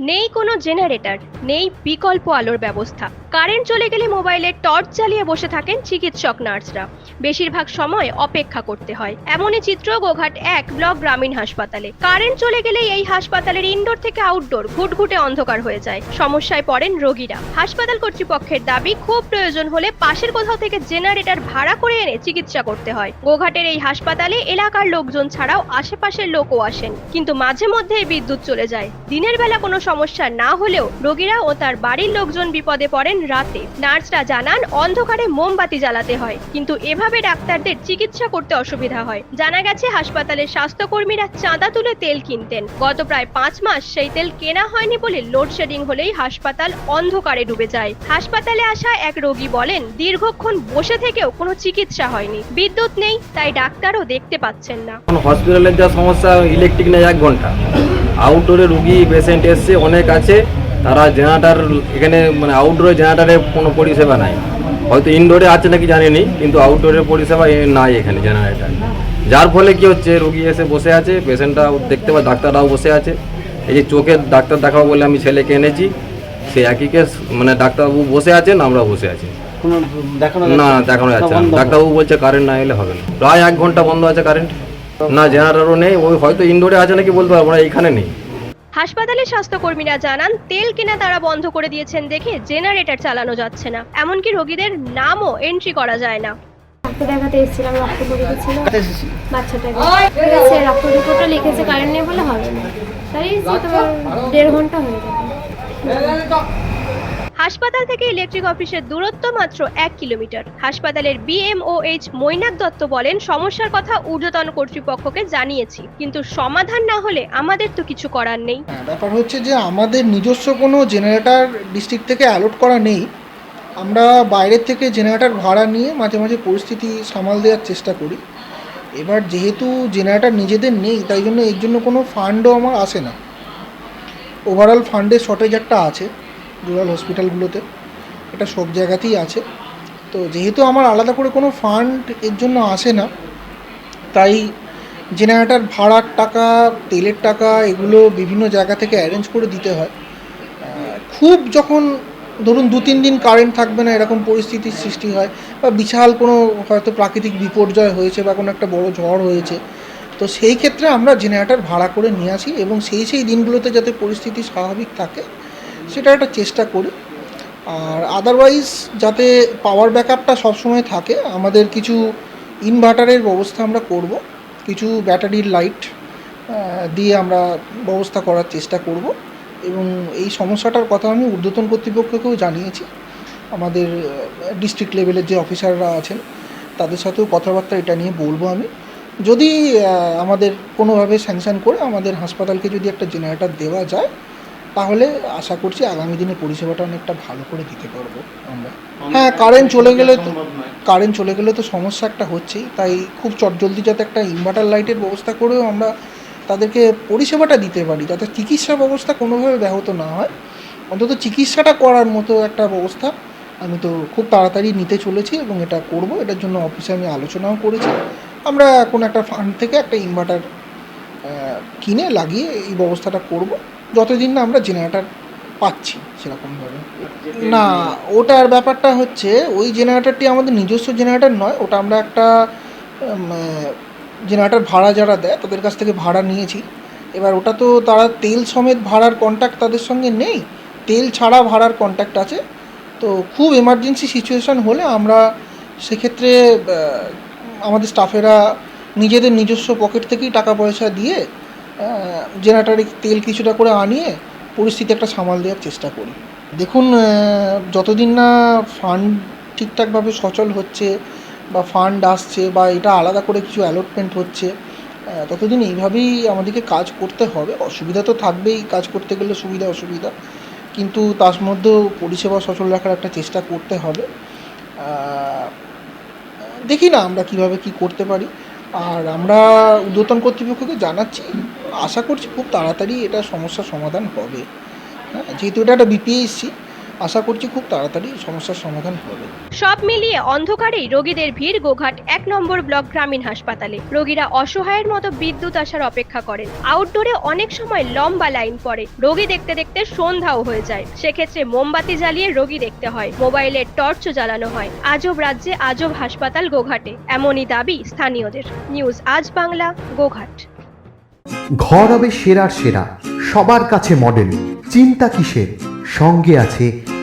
নেই কোনো জেনারেটর, নেই বিকল্প আলোর ব্যবস্থা। কারেন্ট চলে গেলে মোবাইলের টর্চ চালিয়ে বসে থাকেন চিকিৎসক নার্সরা। বেশিরভাগ সময় অপেক্ষা করতে হয়। এমনই চিত্র গোঘাট এক ব্লক গ্রামীণ হাসপাতালে। কারেন্ট চলে গেলেই এই হাসপাতালের ইনডোর থেকে আউটডোর ঘুটঘুটে অন্ধকার হয়ে যায়। সমস্যায় পড়েন রোগীরা। হাসপাতাল কর্তৃপক্ষের দাবি, খুব প্রয়োজন হলে পাশের কোথাও থেকে জেনারেটর ভাড়া করে এনে চিকিৎসা করতে হয়। গোঘাটের এই হাসপাতালে এলাকার লোকজন ছাড়াও আশেপাশের লোকও আসেন। কিন্তু মাঝে মধ্যেই বিদ্যুৎ চলে যায়। দিনের বেলা কোনো সমস্যা না হলেও রোগীরা ও তার বাড়ির লোকজন বিপদে পড়েন রাতে। নার্সরা জানান, অন্ধকারে মোমবাতি জ্বালাতে হয়, কিন্তু এভাবে ডাক্তারদের চিকিৎসা করতে অসুবিধা হয়। জানা গেছে, হাসপাতালের স্বাস্থ্যকর্মীরা চাঁদা তুলে তেল কিনতেন। গত প্রায় পাঁচ মাস সেই তেল কেনা হয়নি বলে লোডশেডিং হলেই হাসপাতাল অন্ধকারে ডুবে যায়। হাসপাতালে আসা এক রোগী বলেন, দীর্ঘক্ষণ বসে থেকেও কোনো চিকিৎসা হয়নি। বিদ্যুৎ নেই, তাই ডাক্তারও দেখতে পাচ্ছেন না। হসপিটালের যা সমস্যা, ইলেকট্রিক নেই এক ঘণ্টা। আউটডোরে রুগী পেশেন্ট এসছে অনেক আছে তারা জেনারেটার এখানে মানে আউটডোরে জেনারেটারের কোনো পরিষেবা নাই। হয়তো ইনডোরে আছে নাকি জানিনি কিন্তু আউটডোরের পরিষেবা নাই এখানে জেনারেটার যার ফলে কি হচ্ছে রুগী এসে বসে আছে পেশেন্টরাও দেখতে পায় ডাক্তাররাও বসে আছে। এই যে চোখের ডাক্তার দেখাবো বলে আমি ছেলেকে এনেছি সে একই কেস মানে ডাক্তারবাবু বসে আছেন আমরা বসে আছি। না দেখানো যাচ্ছে না। ডাক্তারবাবু বলছে কারেন্ট না এলে হবে না। প্রায় এক ঘণ্টা বন্ধ আছে কারেন্ট না জেনারেটরও নেই ওই হয়তো ইনডোরে আছে নাকি বলতে পারব না এইখানে নেই। হাসপাতালের স্বাস্থ্যকর্মীরা জানান তেল কেনা তারা বন্ধ করে দিয়েছেন দেখে জেনারেটর চালানো যাচ্ছে না। এমনকি রোগীদের নামও এন্ট্রি করা যায় না। দেখাতে এসেছিলাম রক্ত পরীক্ষা ছিল বাচ্চাটাকে ঠিক আছে রক্ত রিপোর্টটা লিখেছে কারেন্ট নেই বলে হবে না। তাই দেড় ঘণ্টা হয়ে যাবে হাসপাতাল থেকে ইলেকট্রিক অফিসের দূরত্ব মাত্র এক কিলোমিটার। হাসপাতালের বিএমওএইচ মৈনাক দত্ত বলেন সমস্যার কথা ঊর্ধ্বতন কর্তৃপক্ষকে জানিয়েছি কিন্তু সমাধান না হলে আমাদের তো কিছু করার নেই। হ্যাঁ, ব্যাপার হচ্ছে যে আমাদের নিজস্ব কোনো জেনারেটর ডিস্ট্রিক্ট থেকে অ্যালট করা নেই। আমরা বাইরের থেকে জেনারেটর ভাড়া নিয়ে মাঝে মাঝে পরিস্থিতি সামাল দেওয়ার চেষ্টা করি। এবার যেহেতু জেনারেটর নিজেদের নেই তাই জন্য এর জন্য কোনো ফান্ডও আমার আসে না। ওভারঅল ফান্ডের শর্টেজ একটা আছে। রুরাল হসপিটালগুলোতে। এটা সব জায়গাতেই আছে। তো যেহেতু আমার আলাদা করে কোনো ফান্ড এর জন্য আসে না, তাই জেনারেটার ভাড়ার টাকা, তেলের টাকা এগুলো বিভিন্ন জায়গা থেকে অ্যারেঞ্জ করে দিতে হয়। খুব যখন ধরুন দু তিন দিন কারেন্ট থাকবে না, এরকম পরিস্থিতির সৃষ্টি হয় বা বিশাল কোনো হয়তো প্রাকৃতিক বিপর্যয় হয়েছে বা কোনো একটা বড় ঝড় হয়েছে, তো সেই ক্ষেত্রে আমরা জেনারেটার ভাড়া করে নিয়ে আসি এবং সেই সেই দিনগুলোতে যাতে পরিস্থিতি স্বাভাবিক থাকে সেটা একটা চেষ্টা করি। আর আদারওয়াইজ যাতে পাওয়ার ব্যাকআপটা সবসময় থাকে, আমাদের কিছু ইনভার্টারের ব্যবস্থা আমরা করব। কিছু ব্যাটারির লাইট দিয়ে আমরা ব্যবস্থা করার চেষ্টা করব। এবং এই সমস্যাটার কথা আমি ঊর্ধ্বতন কর্তৃপক্ষকেও জানিয়েছি। আমাদের ডিস্ট্রিক্ট লেভেলের যে অফিসাররা আছেন, তাদের সাথেও কথাবার্তা এটা নিয়ে বলব আমি। যদি আমাদের কোনোভাবে স্যাংশন করে আমাদের হাসপাতালকে যদি একটা জেনারেটার দেওয়া যায় তাহলে আশা করছি আগামী দিনে পরিষেবাটা অনেকটা ভালো করে দিতে পারব আমরা। হ্যাঁ কারেন্ট চলে গেলে তো কারেন্ট চলে গেলে তো সমস্যা একটা হচ্ছেই তাই খুব চটজলদি যাতে একটা ইনভার্টার লাইটের ব্যবস্থা করেও আমরা তাদেরকে পরিষেবাটা দিতে পারি যাতে চিকিৎসা ব্যবস্থা কোনোভাবে ব্যাহত না হয়। অন্তত চিকিৎসাটা করার মতো একটা ব্যবস্থা আমি তো খুব তাড়াতাড়ি নিতে চলেছি এবং এটা করব। এটার জন্য অফিসে আমি আলোচনাও করেছি। আমরা কোনো একটা ফান্ড থেকে একটা ইনভার্টার কিনে লাগিয়ে এই ব্যবস্থাটা করব। যতদিন না আমরা জেনারেটার পাচ্ছি সেরকমভাবে। না ওটার ব্যাপারটা হচ্ছে ওই জেনারেটারটি আমাদের নিজস্ব জেনারেটর নয় ওটা আমরা একটা জেনারেটার ভাড়া যারা দেয় তাদের কাছ থেকে ভাড়া নিয়েছি। এবার ওটা তো তারা তেল সমেত ভাড়ার কন্ট্যাক্ট তাদের সঙ্গে নেই তেল ছাড়া ভাড়ার কন্ট্যাক্ট আছে। তো খুব এমার্জেন্সি সিচুয়েশান হলে আমরা সেক্ষেত্রে আমাদের স্টাফেরা নিজেদের নিজস্ব পকেট থেকেই টাকা পয়সা দিয়ে জেনারেটারে তেল কিছুটা করে আনিয়ে পরিস্থিতি একটা সামাল দেওয়ার চেষ্টা করি। দেখুন যতদিন না ফান্ড ঠিকঠাকভাবে সচল হচ্ছে বা ফান্ড আসছে বা এটা আলাদা করে কিছু অ্যালটমেন্ট হচ্ছে ততদিন এইভাবেই আমাদেরকে কাজ করতে হবে। অসুবিধা তো থাকবেই কাজ করতে গেলে সুবিধা, অসুবিধা। কিন্তু তার মধ্যেও পরিষেবা সচল রাখার একটা চেষ্টা করতে হবে। দেখি না আমরা কীভাবে কি করতে পারি। আর আমরা উদ্যোতন কর্তৃপক্ষকে জানাচ্ছি, আশা করছি খুব তাড়াতাড়ি এটা সমস্যার সমাধান হবে। হ্যাঁ যেহেতু এটা একটা বিপিএসসি আশা করছি খুব তাড়াতাড়ি সমস্যার সমাধান হবে। সব মিলিয়ে অন্ধকারেই রোগীদের ভিড় গোঘাট এক নম্বর ব্লক গ্রামীণ হাসপাতালে। রোগীরা অসহায়ের মতো বিদ্যুৎ আসার অপেক্ষা করেন। আউটডোরে অনেক সময় লম্বা লাইন পড়ে। রোগী দেখতে দেখতে সন্ধ্যাও হয়ে যায়। সেক্ষেত্রে মোমবাতি জ্বালিয়ে রোগী দেখতে হয়। মোবাইলের টর্চও জ্বালানো হয়। আজব রাজ্যে আজব হাসপাতাল গোঘাটে। এমনই দাবি স্থানীয়দের। নিউজ আজ বাংলা গোঘাট। ঘর হবে সেরার সেরা। সবার কাছে মডেল চিন্তা কিসের? সঙ্গে আছে